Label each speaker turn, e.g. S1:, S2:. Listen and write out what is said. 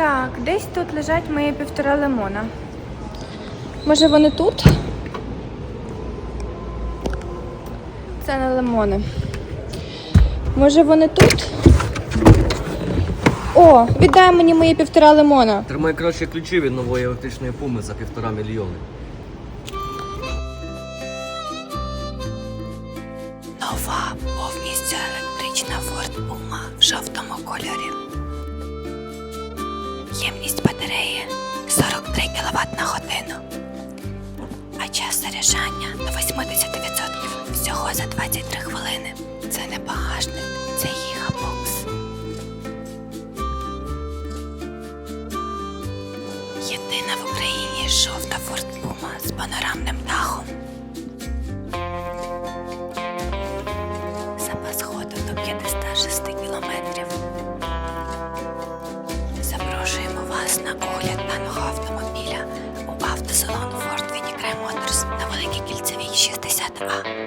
S1: Так, десь тут лежать мої півтора лимона. Може вони тут? Це не лимони. Може вони тут? О, віддай мені мої півтора лимона.
S2: Тримай краще ключі від нової електричної пуми за півтора мільйони.
S3: Нова повністю електрична Ford Puma в жовтому кольорі. Ємність батареї 43 кВт на годину. А час заряджання до 80% всього за 23 хвилини. Це не багажник, це гігабокс. Єдина в Україні жовта Ford з панорамним дахом. Вас на огляд даного автомобіля у автосалон Ford Winnie Motors на Великій Кільцевій 60А.